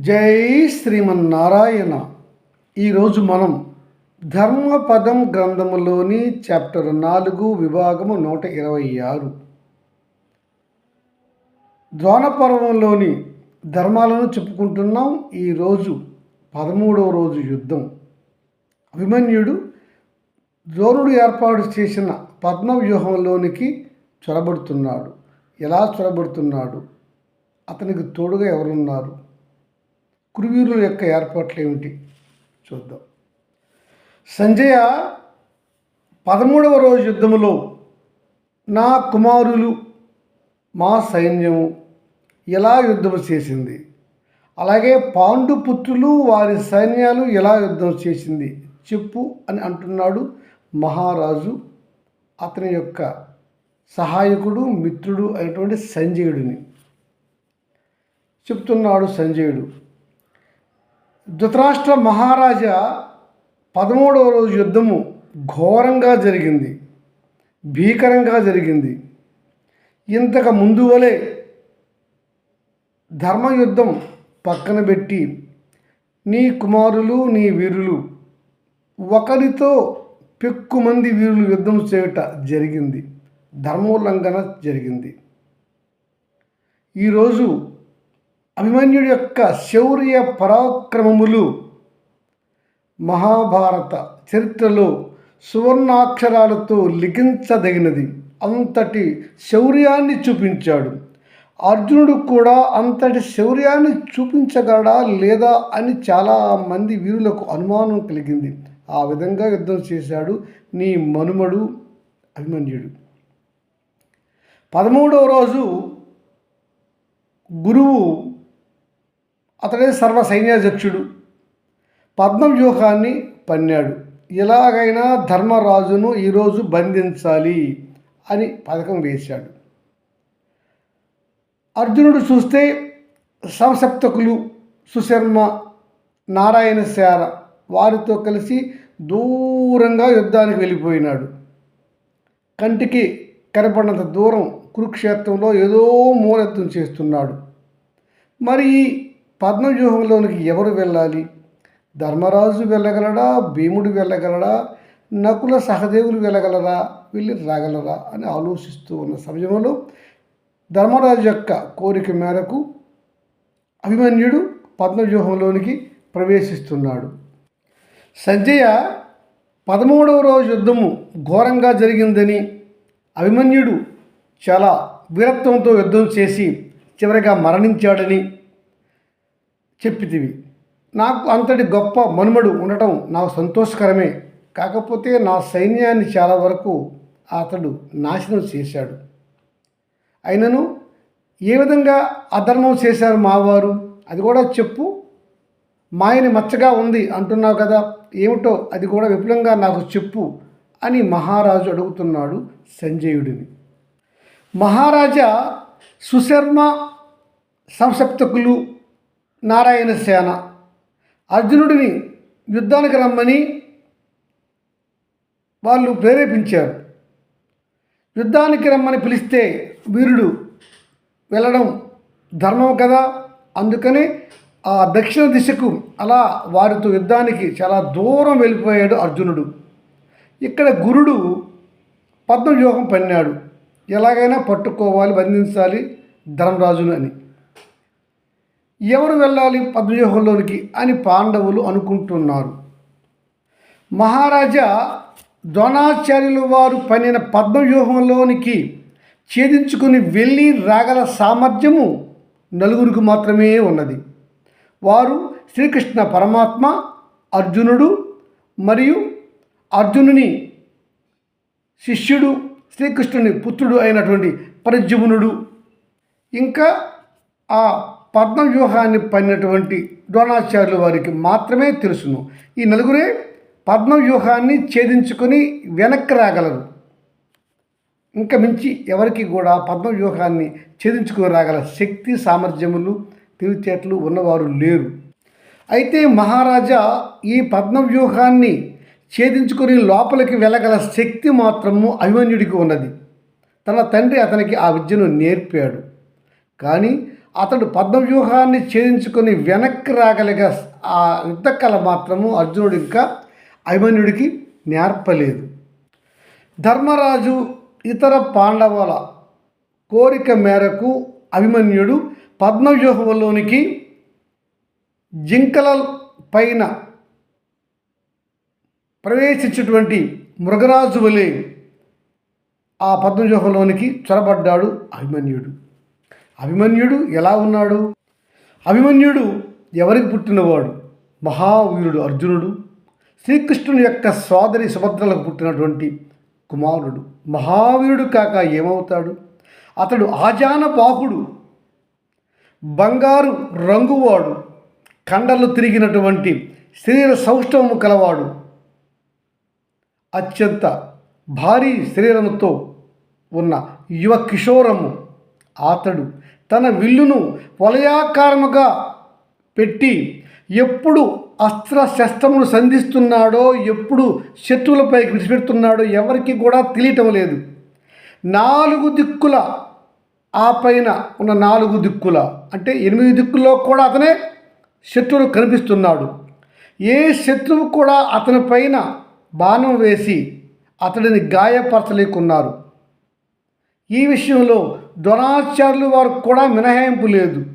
జై శ్రీమన్నారాయణ. ఈరోజు మనం ధర్మపదం గ్రంథములోని చాప్టర్ నాలుగు విభాగము నూట ఇరవై ఆరు. ద్రోణపర్వంలోని ధర్మాలను చెప్పుకుంటున్నాం. ఈరోజు పదమూడవ రోజు యుద్ధం. అభిమన్యుడు ద్రోణుడు ఏర్పాటు చేసిన పద్మవ్యూహంలోనికి చొరబడుతున్నాడు. ఎలా చొరబడుతున్నాడు? అతనికి తోడుగా ఎవరున్నారు? కురువీరుల యొక్క ఏర్పాట్లు ఏమిటి? చూద్దాం. సంజయ పదమూడవ రోజు యుద్ధములో నా కుమారులు మా సైన్యము ఎలా యుద్ధం చేసింది? అలాగే పాండుపుత్రులు వారి సైన్యాలు ఎలా యుద్ధం చేసింది? చెప్పు అని అంటున్నాడు మహారాజు. అతని యొక్క సహాయకుడు మిత్రుడు అయినటువంటి సంజయుడిని. చెప్తున్నాడు సంజయుడు. ధృతరాష్ట్ర మహారాజా పదమూడవ రోజు యుద్ధము ఘోరంగా జరిగింది భీకరంగా జరిగింది. ఇంతకు ముందు వలె ధర్మయుద్ధం పక్కన పెట్టి నీ కుమారులు నీ వీరులు ఒకరితో పెక్కుమంది వీరులు యుద్ధం చేయట జరిగింది ధర్మోల్లంఘన జరిగింది. ఈరోజు అభిమన్యుడి యొక్క శౌర్య పరాక్రమములు మహాభారత చరిత్రలో సువర్ణాక్షరాలతో లిఖించదగినది. అంతటి శౌర్యాన్ని చూపించాడు. అర్జునుడు కూడా అంతటి శౌర్యాన్ని చూపించగలడా లేదా అని చాలామంది వీరులకు అనుమానం కలిగింది. ఆ విధంగా యుద్ధం చేశాడు నీ మనుమడు అభిమన్యుడు. పదమూడవ రోజు గురువు అతడే సర్వ సైన్యాధ్యక్షుడు. పద్మవ్యూహాన్ని పన్నాడు. ఎలాగైనా ధర్మరాజును ఈరోజు బంధించాలి అని పథకం వేశాడు. అర్జునుడు చూస్తే సంసప్తకులు సుశర్మ నారాయణ శార వారితో కలిసి దూరంగా యుద్ధానికి వెళ్ళిపోయినాడు. కంటికి కనపడినంత దూరం కురుక్షేత్రంలో ఏదో మూలత్వం చేస్తున్నాడు. మరి పద్మవ్యూహంలోనికి ఎవరు వెళ్ళాలి? ధర్మరాజు వెళ్ళగలడా? భీముడు వెళ్ళగలడా? నకుల సహదేవులు వెళ్ళగలరా? వెళ్ళి రాగలరా? అని ఆలోచిస్తూ ఉన్న సమయంలో ధర్మరాజు యొక్క కోరిక మేరకు అభిమన్యుడు పద్మవ్యూహంలోనికి ప్రవేశిస్తున్నాడు. సంజయ పదమూడవ రోజు యుద్ధము ఘోరంగా జరిగిందని అభిమన్యుడు చాలా వీరత్వంతో యుద్ధం చేసి చివరిగా మరణించాడని చెప్పితివి. నాకు అంతటి గొప్ప మనుమడు ఉండటం నాకు సంతోషకరమే. కాకపోతే నా సైన్యాన్ని చాలా వరకు అతడు నాశనం చేశాడు. అయినను ఏ విధంగా అధర్మం చేశారు మావారు? అది కూడా చెప్పు. మాయని మచ్చగా ఉంది అంటున్నావు కదా ఏమిటో అది కూడా విపులంగా నాకు చెప్పు అని మహారాజు అడుగుతున్నాడు సంజయుడిని. మహారాజా సుశర్మ సంసప్తకులు నారాయణ సేన. అర్జునుడిని యుద్ధానికి రమ్మని వాళ్ళు ప్రేరేపించారు. యుద్ధానికి రమ్మని పిలిస్తే వీరుడు వెళ్ళడం ధర్మం కదా? అందుకని ఆ దక్షిణ దిశకు అలా వారితో యుద్ధానికి చాలా దూరం వెళ్ళిపోయాడు అర్జునుడు. ఇక్కడ గురుడు పద్మవ్యూహం పన్నాడు. ఎలాగైనా పట్టుకోవాలి బంధించాలి ధర్మరాజును అని. ఎవరు వెళ్ళాలి పద్మవ్యూహంలోనికి అని పాండవులు అనుకుంటున్నారు. మహారాజా ద్రోణాచార్యులు వారు పనిన పద్మవ్యూహంలోనికి ఛేదించుకుని వెళ్ళి రాగల సామర్థ్యము నలుగురికి మాత్రమే ఉన్నది. వారు శ్రీకృష్ణ పరమాత్మ అర్జునుడు మరియు అర్జునుని శిష్యుడు శ్రీకృష్ణుని పుత్రుడు అయినటువంటి పరిజమునుడు ఇంకా ఆ పద్మవ్యూహాన్ని పడినటువంటి ద్రోణాచార్యులు వారికి మాత్రమే తెలుసును. ఈ నలుగురే పద్మవ్యూహాన్ని ఛేదించుకొని వెనక్కి రాగలరు. ఇంకా మించి ఎవరికి కూడా పద్మవ్యూహాన్ని ఛేదించుకొని రాగల శక్తి సామర్థ్యములు తెలివితేటలు ఉన్నవారు లేరు. అయితే మహారాజా ఈ పద్మవ్యూహాన్ని ఛేదించుకొని లోపలికి వెళ్ళగల శక్తి మాత్రము అభిమన్యుడికి ఉన్నది. తన తండ్రి అతనికి ఆ విద్యను నేర్పాడు. కానీ అతడు పద్మవ్యూహాన్ని ఛేదించుకొని వెనక్కి రాగలిగా ఆ యుద్ధకళ మాత్రము అర్జునుడు ఇంకా అభిమన్యుడికి నేర్పలేదు. ధర్మరాజు ఇతర పాండవుల కోరిక మేరకు అభిమన్యుడు పద్మవ్యూహంలోనికి జింకల పైన ప్రవేశించినటువంటి మృగరాజు వలె ఆ పద్మవ్యూహంలోనికి చొరబడ్డాడు అభిమన్యుడు. అభిమన్యుడు ఎలా ఉన్నాడు? అభిమన్యుడు ఎవరికి పుట్టినవాడు? మహావీరుడు అర్జునుడు. శ్రీకృష్ణుని యొక్క సోదరి సుభద్రలకు పుట్టినటువంటి కుమారుడు. మహావీరుడు కాక ఏమవుతాడు? అతడు ఆజాన బాహుడు. బంగారు రంగువాడు. కండలు తిరిగినటువంటి శరీర సౌష్ఠవము కలవాడు. అత్యంత భారీ శరీరంతో ఉన్న యువ కిషోరము. అతడు తన విల్లును వలయాకారముగా పెట్టి ఎప్పుడు అస్త్ర శస్త్రమును సంధిస్తున్నాడో ఎప్పుడు శత్రువులపైకి విడిచిపెడుతున్నాడో ఎవరికి కూడా తెలియటం లేదు. నాలుగు దిక్కుల ఆ పైన ఉన్న నాలుగు దిక్కుల అంటే ఎనిమిది దిక్కుల్లో కూడా అతనే శత్రువులు కనిపిస్తున్నాడు. ఏ శత్రువు కూడా అతని పైన బాణం వేసి అతడిని గాయపరచలేకున్నారు. ఈ విషయంలో ద్రోణాచార్యులు వారు కూడా మినహాయింపు లేదు.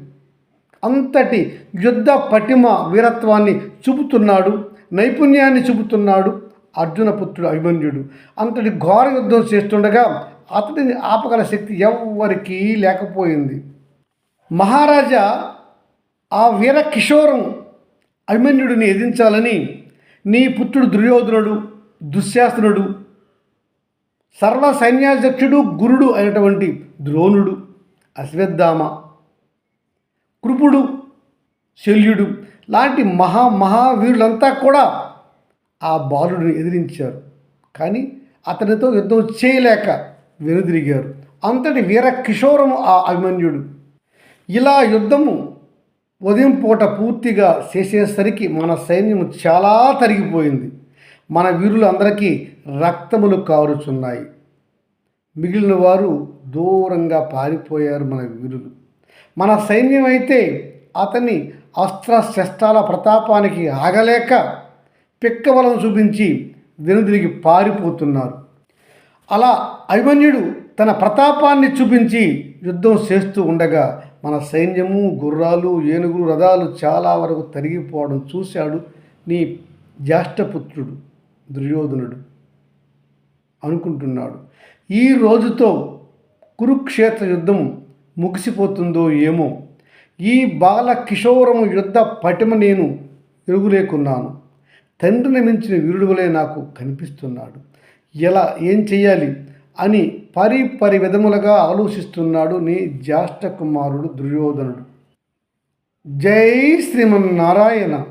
అంతటి యుద్ధ పటిమ వీరత్వాన్ని చూపుతున్నాడు నైపుణ్యాన్ని చూపుతున్నాడు అర్జున పుత్రుడు అభిమన్యుడు. అంతటి ఘోర యుద్ధం చేస్తుండగా అతడిని ఆపగల శక్తి ఎవ్వరికీ లేకపోయింది. మహారాజా ఆ వీర కిషోరం అభిమన్యుడిని ఎదించాలని నీ పుత్రుడు దుర్యోధనుడు దుశ్శాసనుడు సర్వ సైన్యాధ్యక్షుడు గురుడు అయినటువంటి ద్రోణుడు అశ్వత్థామ కృపుడు శల్యుడు లాంటి మహా మహావీరులంతా కూడా ఆ బాలుడిని ఎదిరించారు. కానీ అతనితో యుద్ధం చేయలేక వెనుదిరిగారు. అంతటి వీర కిషోరము ఆ అభిమన్యుడు. ఇలా యుద్ధము ఉదయం పూట పూర్తిగా చేసేసరికి మన సైన్యము చాలా తరిగిపోయింది. మన వీరులందరికీ రక్తములు కారుచున్నాయి. మిగిలిన వారు దూరంగా పారిపోయారు మన వీరులు. మన సైన్యం అయితే అతని అస్త్ర శస్త్రాల ప్రతాపానికి ఆగలేక పిక్కబలం చూపించి వెనుదిరిగి పారిపోతున్నారు. అలా అభిమన్యుడు తన ప్రతాపాన్ని చూపించి యుద్ధం చేస్తూ ఉండగా మన సైన్యము గుర్రాలు ఏనుగులు రథాలు చాలా వరకు తరిగిపోవడం చూశాడు నీ జ్యేష్ఠపుత్రుడు. దుర్యోధనుడు అనుకుంటున్నాడు. ఈ రోజుతో కురుక్షేత్ర యుద్ధం ముగిసిపోతుందో ఏమో. ఈ బాల కిషోరము యుద్ధ పటిమ నేను ఎరుగులేకున్నాను. తండ్రిని మించిన వీరుడువలే నాకు కనిపిస్తున్నాడు. ఎలా ఏం చేయాలి అని పరి పరి విధములుగా ఆలోచిస్తున్నాడు నీ జ్యేష్ఠ కుమారుడు దుర్యోధనుడు. జై శ్రీమన్నారాయణ.